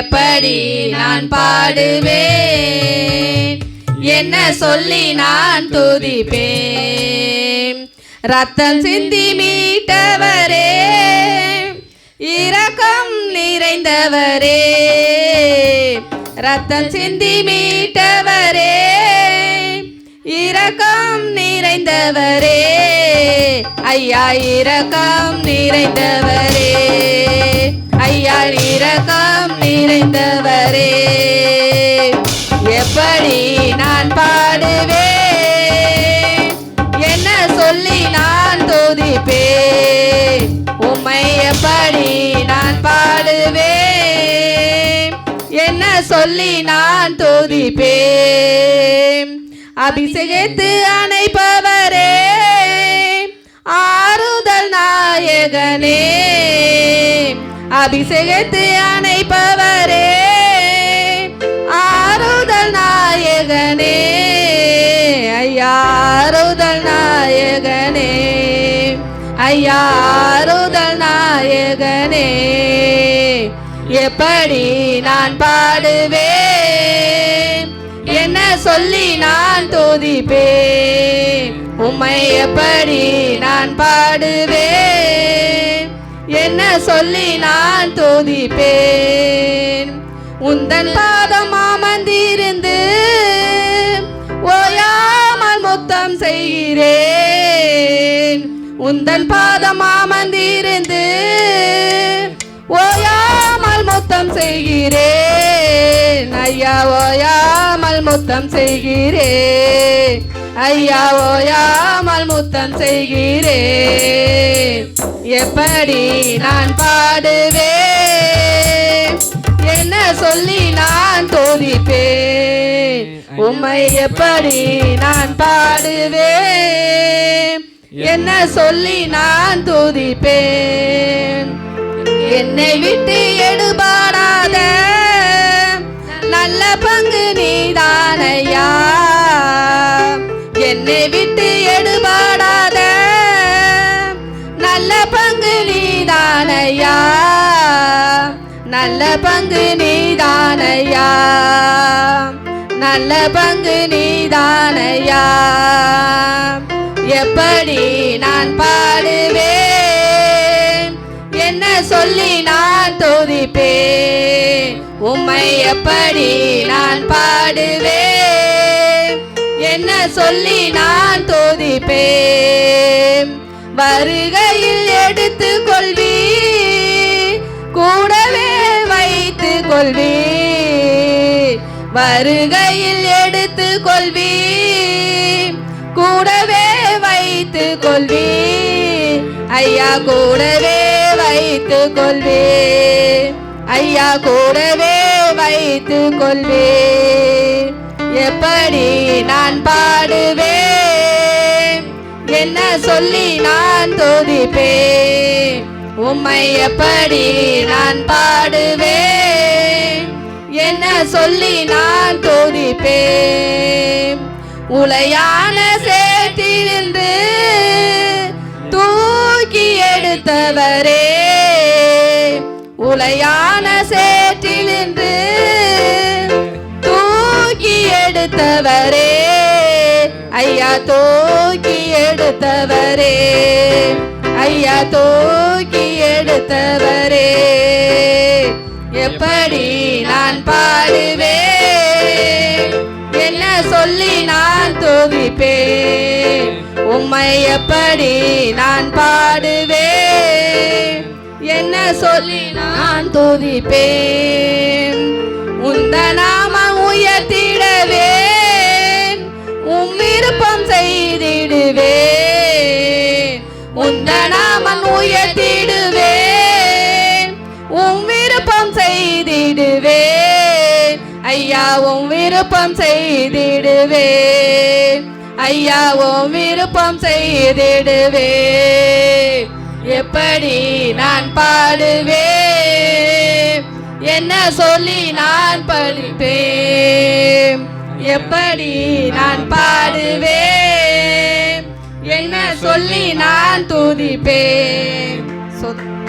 எப்படி நான் பாடுவேன்? என்ன சொல்லி நான் துதிப்பேன்? ரத்தம் சிந்தி மீட்டவரே இரக்கம் நிறைந்தவரே. ரத்தம் சிந்தி மீட்டவரே இரக்கம் நிறைந்தவரே. ஐயா இரக்கம் நிறைந்தவரே. உம்மை எப்படி நான் பாடுவேன். என்ன சொல்லி நான் துதிப்பேன். அபிஷேகத்து அணைப்பவரே ஆறுதல் நாயகனே. அபிஷேகத்து அணைப்பவரே ஆறுதல் நாயகனே. ஐயா ஆறுதல் நாயகனே. ஐயா ஆறுதல் எப்படி நான் பாடுவேன்? என்ன சொல்லி நான் துதிப்பேன்? உம்மை எப்படி நான் பாடுவேன்? என்ன சொல்லி நான் துதிப்பேன்? உந்தன் பாதம் அமர்ந்திருந்து ஓயாமல் முத்தம் செய்கிறேன். உந்தன் பாதம் அமர்ந்திருந்து ஓயாமல் முத்தம் செய்கிறே. ஐயா ஓயாமல் முத்தம் செய்கிறே. எப்படி நான் பாடுவேன்? என்ன சொல்லி நான் தோதிப்பேன்? உம்மை எப்படி நான் பாடுவேன்? என்ன சொல்லி நான் துதிப்பேன்? என்னை விட்டு எடுப்பா என்னை விட்டு எடுபாடாத. நல்ல பங்கு நீதானையா. நல்ல பங்கு நீதானையா. நல்ல பங்கு நீதானையா. எப்படி நான் பாடுவேன்? என்ன சொல்லி நான் துதிப்பேன்? உம்மை எப்படி நான் சொல்லி நான் தோதிப்பேன். வருகையில் எடுத்து கொள்வி கூடவே வைத்து கொள்வி வருகையில் எடுத்து கொள்வி கூடவே வைத்து கொள்வி ஐயா கூடவே வைத்து கொள்வே ஐயா கூடவே வைத்து கொள்வே எப்படி நான் பாடுவேன்? என்ன சொல்லி நான் துதிப்பேன்? உம்மை எப்படி நான் பாடுவேன்? என்ன சொல்லி நான் துதிப்பேன்? உலையான சேர்த்திருந்து தூக்கி எடுத்தவரே. உலையான சேற்றிலிருந்து எடுத்தவரே. ஐயா தூக்கி எடுத்தவரே. ஐயா தூக்கி எடுத்தவரே. எப்படி நான் பாடுவேன்? என்ன சொல்லி நான் துதிப்பேன் உம்மை எப்படி நான் பாடுவேன்? என்ன சொல்லி நான் துதிப்பேன் உந்த நாம உயர்த்திடவே உந்தனாமன் உயர்த்திடுவேன் உம் விருப்பம் செய்திடுவேன். ஐயா உம் விருப்பம் செய்திடுவேன். ஐயா உம் விருப்பம் செய்திடுவேன். எப்படி நான் பாடுவேன்? என்ன சொல்லி நான் படிப்பேன்? எப்படி நான் பாடு சொல்லி நான் துதிப்பேன். சொத்